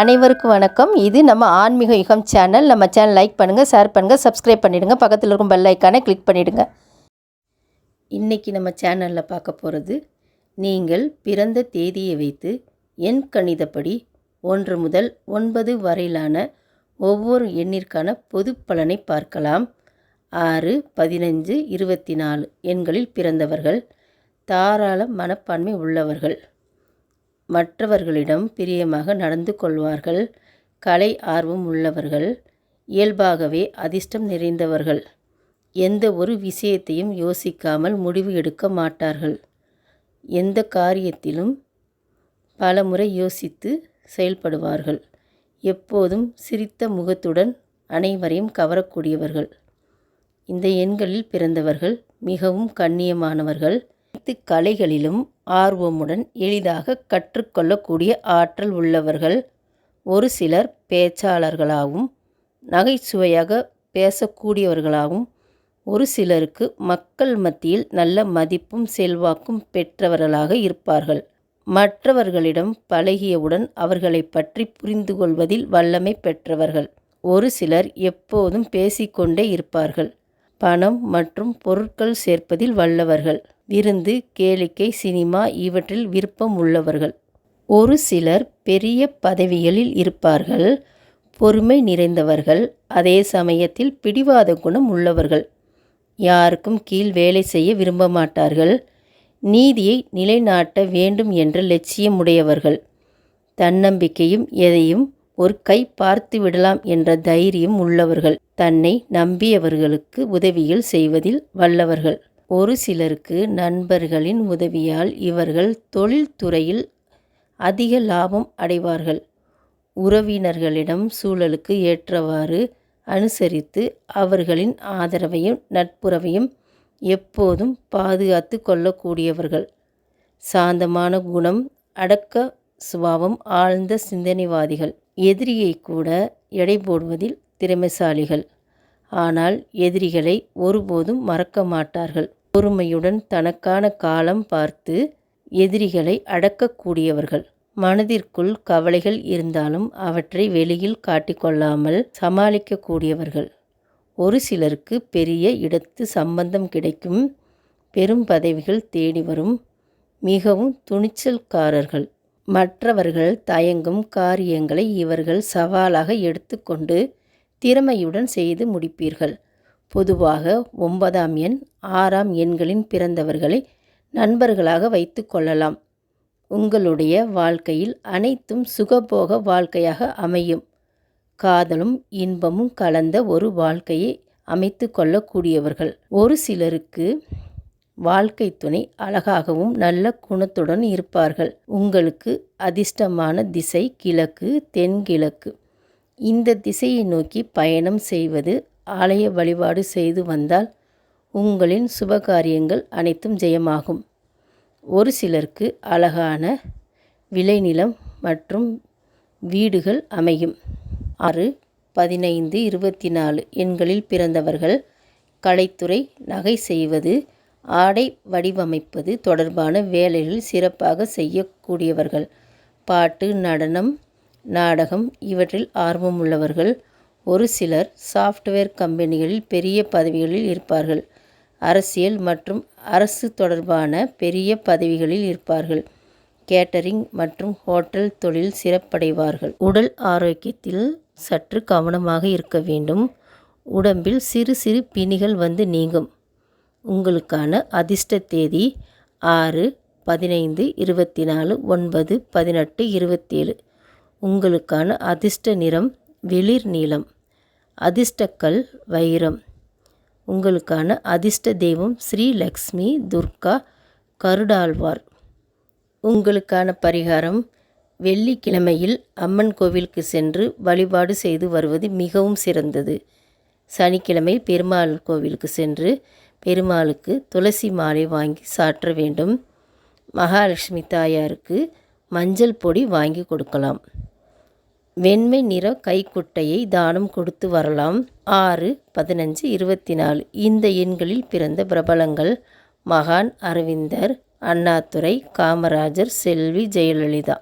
அனைவருக்கும் வணக்கம். இது நம்ம ஆன்மீக யுகம் சேனல் நம்ம சேனல் லைக் பண்ணுங்கள் ஷேர் பண்ணுங்கள் சப்ஸ்கிரைப் பண்ணிவிடுங்க பக்கத்தில் இருக்கும் பெல் ஐக்கானை கிளிக் பண்ணிவிடுங்க இன்றைக்கி நம்ம சேனலில் பார்க்க போகிறது நீங்கள் பிறந்த தேதியை வைத்து எண் கணிதப்படி ஒன்று முதல் ஒன்பது வரையிலான ஒவ்வொரு எண்ணிற்கான பொது பலனை பார்க்கலாம். ஆறு பதினஞ்சு இருபத்தி நாலு எண்களில் பிறந்தவர்கள் தாராள மனப்பான்மை உள்ளவர்கள். மற்றவர்களிடம் பிரியமாக நடந்து கொள்வார்கள். கலை ஆர்வம் உள்ளவர்கள். இயல்பாகவே அதிர்ஷ்டம் நிறைந்தவர்கள். எந்த ஒரு விஷயத்தையும் யோசிக்காமல் முடிவு எடுக்க மாட்டார்கள். எந்த காரியத்திலும் பலமுறை யோசித்து செயல்படுவார்கள். எப்போதும் சிரித்த முகத்துடன் அனைவரையும் கவரக்கூடியவர்கள். இந்த எண்களில் பிறந்தவர்கள் மிகவும் கண்ணியமானவர்கள். அனைத்து கலைகளிலும் ஆர்வமுடன் எளிதாக கற்றுக்கொள்ளக்கூடிய ஆற்றல் உள்ளவர்கள். ஒரு சிலர் பேச்சாளர்களாகவும் நகைச்சுவையாக பேசக்கூடியவர்களாகவும் ஒரு சிலருக்கு மக்கள் மத்தியில் நல்ல மதிப்பும் செல்வாக்கும் பெற்றவர்களாக இருப்பார்கள். மற்றவர்களிடம் பழகியவுடன் அவர்களை பற்றி புரிந்து கொள்வதில் வல்லமை பெற்றவர்கள். ஒரு சிலர் எப்போதும் பேசிக்கொண்டே இருப்பார்கள். பணம் மற்றும் பொருட்கள் சேர்ப்பதில் வல்லவர்கள். விருந்து கேளிக்கை சினிமா இவற்றில் விருப்பம் உள்ளவர்கள். ஒரு சிலர் பெரிய பதவிகளில் இருப்பார்கள். பொறுமை நிறைந்தவர்கள். அதே சமயத்தில் பிடிவாத குணம் உள்ளவர்கள். யாருக்கும் கீழ் வேலை செய்ய விரும்ப மாட்டார்கள். நீதியை நிலைநாட்ட வேண்டும் என்ற லட்சியம் உடையவர்கள் தன்னம்பிக்கையும் எதையும் ஒரு கை பார்த்து விடலாம் என்ற தைரியம் உள்ளவர்கள். தன்னை நம்பியவர்களுக்கு உதவிகள் செய்வதில் வல்லவர்கள். ஒரு சிலருக்கு நண்பர்களின் உதவியால் இவர்கள் தொழில்துறையில் அதிக லாபம் அடைவார்கள். உறவினர்களிடம் சூழலுக்கு ஏற்றவாறு அனுசரித்து அவர்களின் ஆதரவையும் நட்புறவையும் எப்போதும் பாதுகாத்து கொள்ளக்கூடியவர்கள். சாந்தமான குணம் அடக்க சுபாவம் ஆழ்ந்த சிந்தனைவாதிகள். எதிரியை கூட எடை போடுவதில் திறமைசாலிகள். ஆனால் எதிரிகளை ஒருபோதும் மறக்க மாட்டார்கள். பொறுமையுடன் தனக்கான காலம் பார்த்து எதிரிகளை அடக்கக்கூடியவர்கள் மனதிற்குள் கவலைகள் இருந்தாலும் அவற்றை வெளியில் காட்டிக்கொள்ளாமல் சமாளிக்கக்கூடியவர்கள் ஒரு சிலருக்கு பெரிய இடத்து சம்பந்தம் கிடைக்கும். பெரும் பதவிகள் தேடி வரும். மிகவும் துணிச்சல்காரர்கள். மற்றவர்கள் தயங்கும் காரியங்களை இவர்கள் சவாலாக எடுத்துக்கொண்டு திறமையுடன் செய்து முடிப்பீர்கள். பொதுவாக ஒன்பதாம் எண் ஆறாம் எண்களின் பிறந்தவர்களை நண்பர்களாக வைத்து கொள்ளலாம். உங்களுடைய வாழ்க்கையில் அனைத்தும் சுகபோக வாழ்க்கையாக அமையும். காதலும் இன்பமும் கலந்த ஒரு வாழ்க்கையை அமைத்து கொள்ளக்கூடியவர்கள். ஒரு சிலருக்கு வாழ்க்கை துணை அழகாகவும் நல்ல குணத்துடன் இருப்பார்கள். உங்களுக்கு அதிர்ஷ்டமான திசை கிழக்கு தென்கிழக்கு இந்த திசையை நோக்கி பயணம் செய்வது ஆலய வழிபாடு செய்து வந்தால் உங்களின் சுபகாரியங்கள் அனைத்தும் ஜெயமாகும். ஒரு சிலருக்கு அழகான விளைநிலம் மற்றும் வீடுகள் அமையும். ஆறு பதினைந்து இருபத்தி நாலு எண்களில் பிறந்தவர்கள் கலைத்துறை நகை செய்வது ஆடை வடிவமைப்பது தொடர்பான வேலைகளில் சிறப்பாக செய்யக்கூடியவர்கள். பாட்டு நடனம் நாடகம் இவற்றில் ஆர்வமுள்ளவர்கள். ஒரு சிலர் சாஃப்ட்வேர் கம்பெனிகளில் பெரிய பதவிகளில் இருப்பார்கள். அரசியல் மற்றும் அரசு தொடர்பான பெரிய பதவிகளில் இருப்பார்கள். கேட்டரிங் மற்றும் ஹோட்டல் தொழில் சிறப்படைவார்கள். உடல் ஆரோக்கியத்தில் சற்று கவனமாக இருக்க வேண்டும். உடம்பில் சிறு சிறு பிணிகள் வந்து நீங்கும். உங்களுக்கான அதிர்ஷ்ட தேதி ஆறு பதினைந்து இருபத்தி நாலு ஒன்பது பதினெட்டு இருபத்தேழு. உங்களுக்கான அதிர்ஷ்ட நிறம் வெளிர் நீளம் அதிர்ஷ்டக்கல் வைரம். உங்களுக்கான அதிர்ஷ்ட தெய்வம் ஸ்ரீ லக்ஷ்மி துர்கா கருடாழ்வார். உங்களுக்கான பரிகாரம் வெள்ளிக்கிழமையில் அம்மன் கோவிலுக்கு சென்று வழிபாடு செய்து வருவது மிகவும் சிறந்தது. சனிக்கிழமை பெருமாள் கோவிலுக்கு சென்று பெருமாளுக்கு துளசி மாலை வாங்கி சாற்ற வேண்டும். மகாலட்சுமி தாயாருக்கு மஞ்சள் பொடி வாங்கி கொடுக்கலாம். வெண்மை நிற கைக்குட்டையை தானம் கொடுத்து வரலாம். ஆறு பதினஞ்சு இருபத்தி நாலு இந்த எண்களில் பிறந்த பிரபலங்கள் மகான் அரவிந்தர் அண்ணாதுரை காமராஜர் செல்வி ஜெயலலிதா.